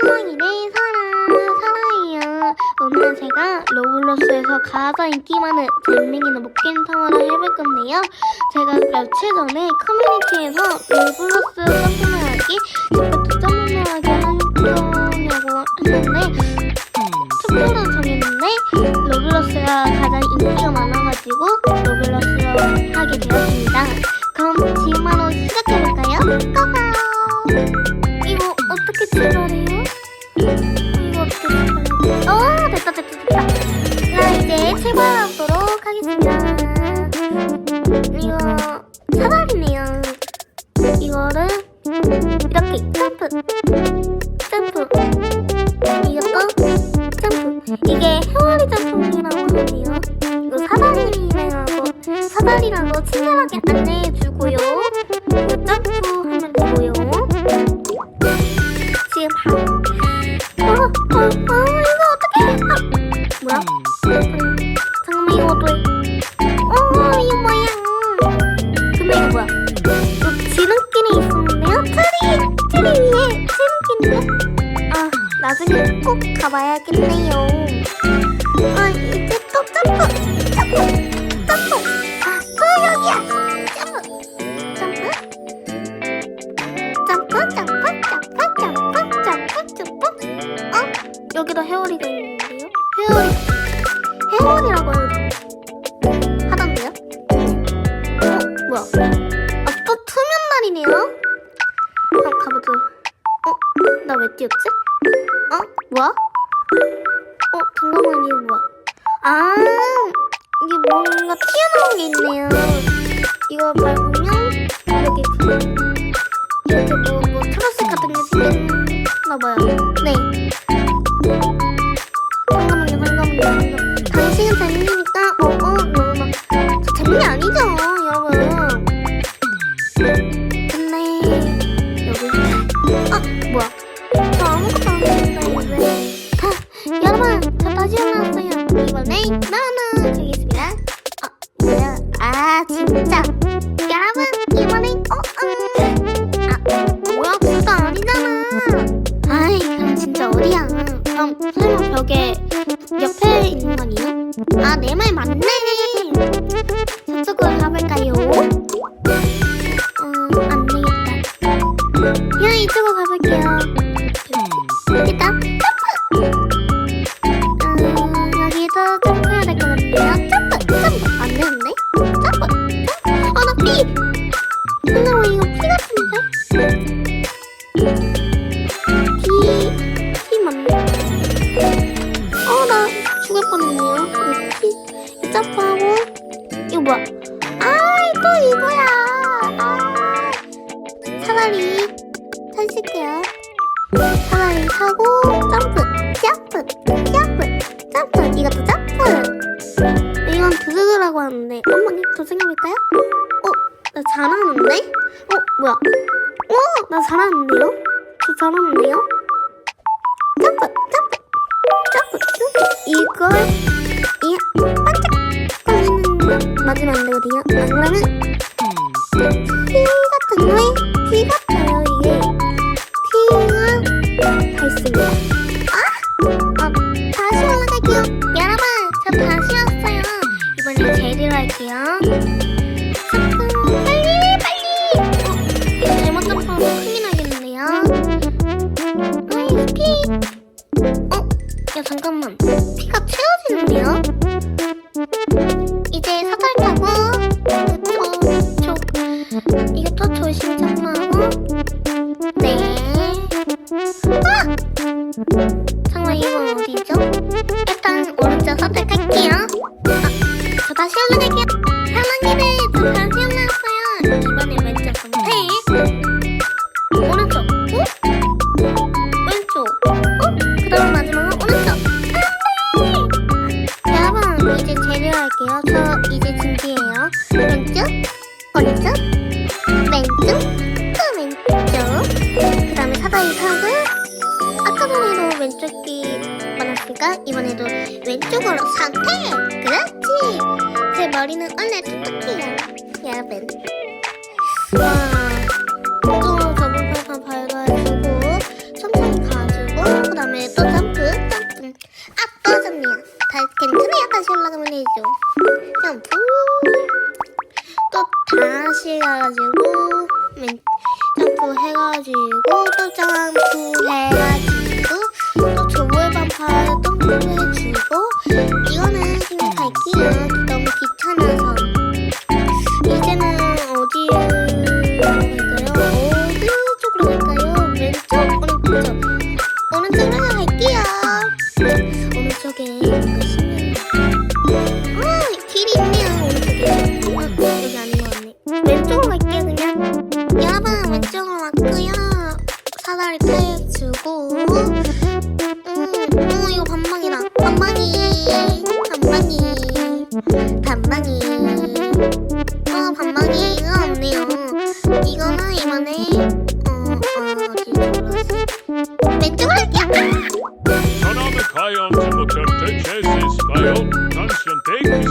사랑이네 사랑 사랑이야 오늘 제가 로블록스에서 가장 인기 많은 잼민이는 목겐 통화를 해볼 건데요 제가 며칠 전에 커뮤니티에서 로블록스 점프하기 제부터 점프하기 하려고 했는데 투표를 정했는데 로블록스가 가장 인기가 많아가지고 로블록스로 하게 되었습니다 그럼 지금 바로 시작해볼까요? 고고! 출발하도록 하겠습니다. 이거 사다리네요. 이거를 이렇게 점프 점프. 이것도 점프. 이게 헤어리 점프라고 하네요. 이거 사다리라고 사다리라고 친절하게 안내해 꼭 가봐야겠네요. 아, 이제 또 점프! 점프! 점프! 아, 또 여기야! 어? 여기도 헤어리가 있는데요? 헤어리 헤어리라고 하던데요? 어? 뭐야? 아 또 투면 날이네요? 한번 가보자 어? 나 왜 뛰었지? 어? 뭐야? 어? 잠깐만 이거 뭐야? 아 이게 뭔가 튀어나온 게 있네요 이거 밟으면 이렇게 이렇게 뭐, 뭐 트러스 같은 게 생겼나봐요. 네. 잠깐만요, 잠깐만요, 잠깐만요. 당신은 재민이니까, 어, 어, 뭐, 뭐. 저 재민이 아니죠, 여러분. 나는 가겠습니다. 아, 뭐야. 아, 진짜. 여러분, 이번엔, 어, 음. 아, 뭐야, 그거 아니잖아. 아이, 그럼 진짜 어디야? 그럼 설마 벽에 옆에 있는 거 아니야? 아, 내 말 맞네. 저쪽으로 가볼까요? 어, 안 되겠다. 그냥 이쪽으로 가볼게요. 됐다. 뭐야? 아, 또 이거야. 아, 사다리 타실게요. 사다리 타고, 점프, 점프, 점프, 점프. 이것도 점프. 이건 두두두라고 하는데, 한번 더 생각해볼까요? 어, 나 잘하는데? 어, 뭐야? 어, 나 잘하는데요? 저 잘하는데요? 점프, 점프, 점프. 이걸 맞으면 안 되거든요. 안 그러면 피 같은 거에 잠깐만 이건 어디죠? 일단 오른쪽 선택할게요. 아, 저 다시 올라갈게요. 사랑이네, 저 다시 올라왔어요. 이번엔 왼쪽 선택. 오른쪽. 어? 왼쪽. 어? 그 다음 마지막은 오른쪽. 안 돼! 여러분, 이제 재료 할게요. 저 이제 준비해요. 왼쪽, 오른쪽, 왼쪽, 또 왼쪽. 그 다음에 사다리 타고, 왼쪽이 많았으니까 이번에도 왼쪽으로 선택! 그렇지! 제 머리는 원래 톡톡해요. 여러분. 와, 또 저번판판 밟아주고 천천히 가지고 다음에 또 점프 점프 아또 점이야 다 괜찮아요 다시 올라가면 되죠 점프 또 다시 가가지고 맨 점프 해가지고 또 점프 해 갈게요 Son of a Kion